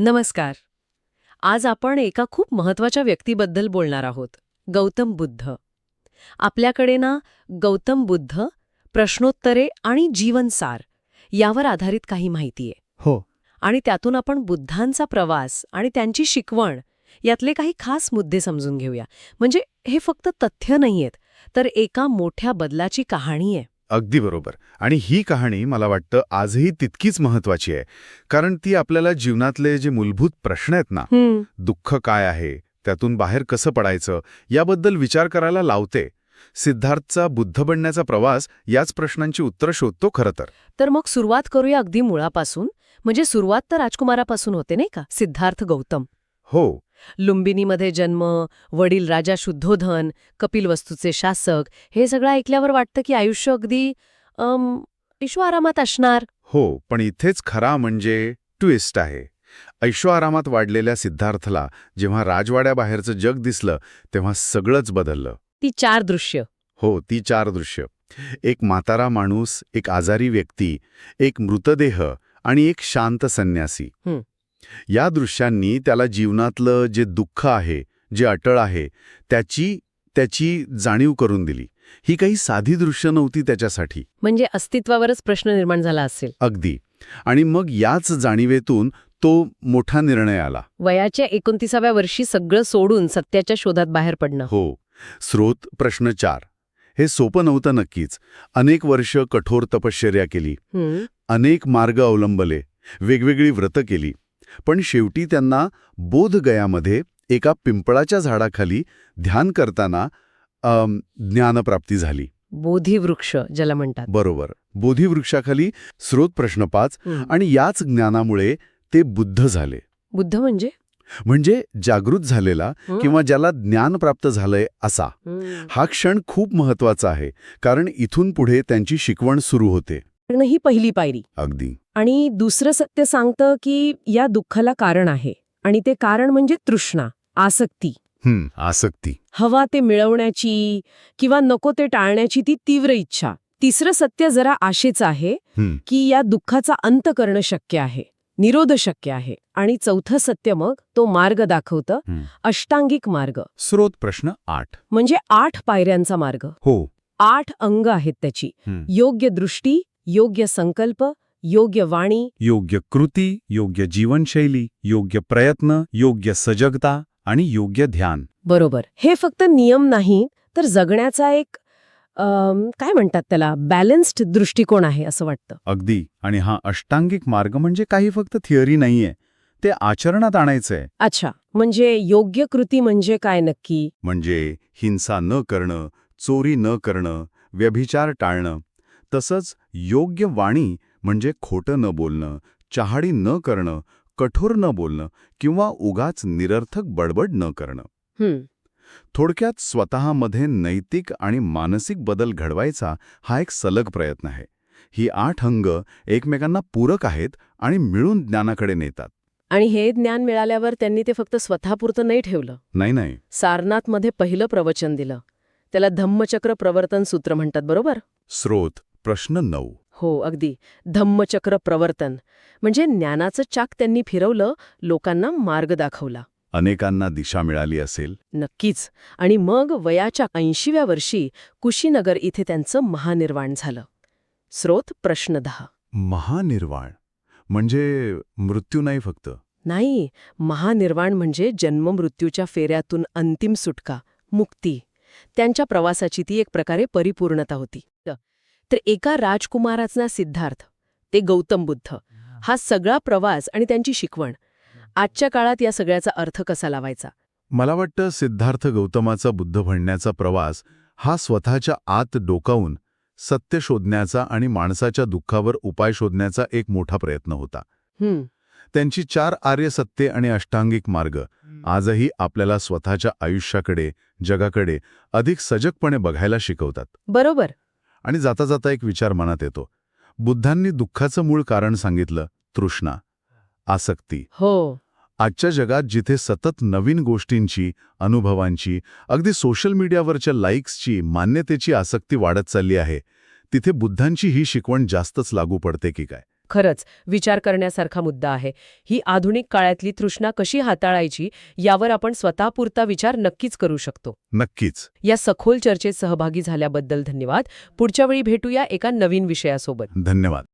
नमस्कार. आज आपण एका खूप महत्त्वाच्या व्यक्तीबद्दल बोलणार आहोत गौतम बुद्ध. आपल्याकडे ना गौतम बुद्ध प्रश्नोत्तरे आणि जीवनसार यावर आधारित काही माहिती आहे. हो. आणि त्यातून आपण बुद्धांचा प्रवास आणि त्यांची शिकवण यातले काही खास मुद्दे समजून घेऊया. म्हणजे हे फक्त तथ्य नाहीयेत तर एका मोठ्या बदलाची कहाणी आहे. अगदी बरोबर. आणि ही कहाणी मला वाटतं आजही तितकीच महत्वाची आहे. कारण ती आपल्याला जीवनातले जे मूलभूत प्रश्न आहेत ना दुःख काय आहे त्यातून बाहेर कसं पडायचं याबद्दल विचार करायला लावते. सिद्धार्थचा बुद्ध बनण्याचा प्रवास याच प्रश्नांची उत्तरं शोधतो खरं तर. तर मग सुरुवात करूया अगदी मुळापासून. म्हणजे सुरुवात तर राजकुमारापासून होते नाही का? सिद्धार्थ गौतम. हो. लुंबिनीमध्ये जन्म वडील राजा शुद्धोधन कपिलवस्तूचे शासक हे सगळं ऐकल्यावर वाटतं की आयुष्य अगदी अम, ऐशोआरामात असणार. हो पण इथेच खरा म्हणजे ट्विस्ट आहे. ऐशोआरामात वाढलेल्या सिद्धार्थला जेव्हा राजवाड्याबाहेरचं जग दिसलं तेव्हा सगळंच बदललं. ती चार दृश्य. हो ती चार दृश्य. एक म्हातारा माणूस एक आजारी व्यक्ती एक मृतदेह आणि एक शांत संन्यासी. या दृश्यांनी त्याला जीवनातलं जे दुःख आहे जे अटळ आहे त्याची त्याची जाणीव करून दिली. ही काही साधी दृश्य नव्हती त्याच्यासाठी. म्हणजे अस्तित्वावरच प्रश्न निर्माण झाला असेल. अगदी. आणि मग याच जाणीवेतून तो मोठा निर्णय आला. वयाच्या एकोणतीसाव्या वर्षी सगळं सोडून सत्याच्या शोधात बाहेर पडणं. हो. स्रोत प्रश्न चार. हे सोपं नव्हतं नक्कीच. अनेक वर्ष कठोर तपश्चर्या केली. अनेक मार्ग अवलंबले. वेगवेगळी व्रतं केली. पण शेवटी त्यांना बोधगयामध्ये एका पिंपळाच्या झाडाखाली ध्यान करताना ज्ञानप्राप्ती झाली. बोधिवृक्ष ज्याला म्हणतात. बरोबर. बोधिवृक्षाखाली स्रोत प्रश्न पाच. आणि याच ज्ञानामुळे ते बुद्ध झाले. बुद्ध म्हणजे? म्हणजे जागृत झालेला किंवा ज्याला ज्ञान प्राप्त झालंय असा. हं. क्षण खूप महत्त्वाचा आहे कारण इथून पुढे त्यांची शिकवण सुरू होते. ही पहिली पायरी. अगदी. आणि दुसरं सत्य सांगतं की या दुःखाला कारण आहे. आणि ते कारण म्हणजे तृष्णा आसक्ती. आसक्ती. हवा ते मिळवण्याची किंवा नको ते टाळण्याची ती तीव्र इच्छा. तिसरं सत्य जरा आशेचं आहे की या दुःखाचा अंत करणं शक्य आहे निरोध शक्य आहे. आणि चौथं सत्य मग तो मार्ग दाखवतं. अष्टांगिक मार्ग. स्रोत प्रश्न आठ. म्हणजे आठ पायऱ्यांचा मार्ग. हो. आठ अंग आहेत त्याची. योग्य दृष्टी योग्य संकल्प योग्य वाणी योग्य कृती योग्य जीवनशैली योग्य प्रयत्न योग्य सजगता आणि योग्य ध्यान. बरोबर. हे फक्त नियम नाही तर जगण्याचा एक काय म्हणतात त्याला? बॅलन्स्ड दृष्टिकोन आहे असं वाटतं. अगदी. आणि हा अष्टांगिक मार्ग म्हणजे काही फक्त थिअरी नाहीये. ते आचरणात आणायचंय. अच्छा. म्हणजे योग्य कृती म्हणजे काय नक्की? म्हणजे हिंसा न करणं चोरी न करणं व्यभिचार टाळणं. तसंच योग्य वाणी म्हणजे खोटं न बोलणं चहाडी न करणं कठोर न बोलणं किंवा उगाच निरर्थक बडबड न करणं. थोडक्यात स्वतःमध्ये नैतिक आणि मानसिक बदल घडवायचा हा एक सलग प्रयत्न आहे. ही आठ अंग एकमेकांना पूरक आहेत आणि मिळून ज्ञानाकडे नेतात. आणि हे ज्ञान मिळाल्यावर त्यांनी ते फक्त स्वतःपुरतं नाही ठेवलं. नाही नाही. सारनाथमध्ये पहिलं प्रवचन दिलं. त्याला धम्मचक्र प्रवर्तन सूत्र म्हणतात बरोबर? स्रोत प्रश्न नऊ. हो अगदी. धम्मचक्र प्रवर्तन. म्हणजे ज्ञानाचं चाक त्यांनी फिरवलं लोकांना मार्ग दाखवला. अनेकांना दिशा मिळाली असेल? नक्कीच. आणि मग वयाच्या ऐंशीव्या वर्षी कुशीनगर इथे त्यांचं महानिर्वाण झालं. स्रोत प्रश्न दहा. महानिर्वाण? म्हणजे मृत्यू नाही फक्त? नाही. महानिर्वाण म्हणजे जन्ममृत्यूच्या फेऱ्यातून अंतिम सुटका मुक्ती. त्यांच्या प्रवासाची ती एक प्रकारे परिपूर्णता होती. तर एका राजकुमाराचा सिद्धार्थ ते गौतम बुद्ध. हा सगळा प्रवास आणि त्यांची शिकवण. आजच्या काळात या सगळ्याचा अर्थ कसा लावायचा? मला वाटतं सिद्धार्थ गौतमाचा बुद्ध म्हणण्याचा प्रवास हा स्वतःच्या आत डोकावून सत्य शोधण्याचा आणि माणसाच्या दुःखावर उपाय शोधण्याचा एक मोठा प्रयत्न होता. त्यांची चार आर्य सत्ये आणि अष्टांगिक मार्ग आजही आपल्याला स्वतःच्या आयुष्याकडे जगाकडे अधिक सजगपणे बघायला शिकवतात. बरोबर. आणि जाता जाता एक विचार मनात येतो. बुद्धांनी दुःखाचं मूळ कारण सांगितलं तृष्णा आसक्ती. हो. आजच्या जगात जिथे सतत नवीन गोष्टींची अनुभवांची अगदी सोशल मीडियावरच्या लाईक्सची मान्यतेची आसक्ती वाढत चालली आहे तिथे बुद्धांची ही शिकवण जास्तच लागू पडते की काय? खरंच विचार करण्यासारखा मुद्दा आहे. ही आधुनिक काळातली तृष्णा कशी हाताळायची यावर आपण स्वतःपुरता विचार नक्कीच करू शकतो. नक्कीच. या सखोल चर्चेत सहभागी झाल्याबद्दल धन्यवाद. पुढच्या वेळी भेटूया एका नवीन विषयासोबत. धन्यवाद.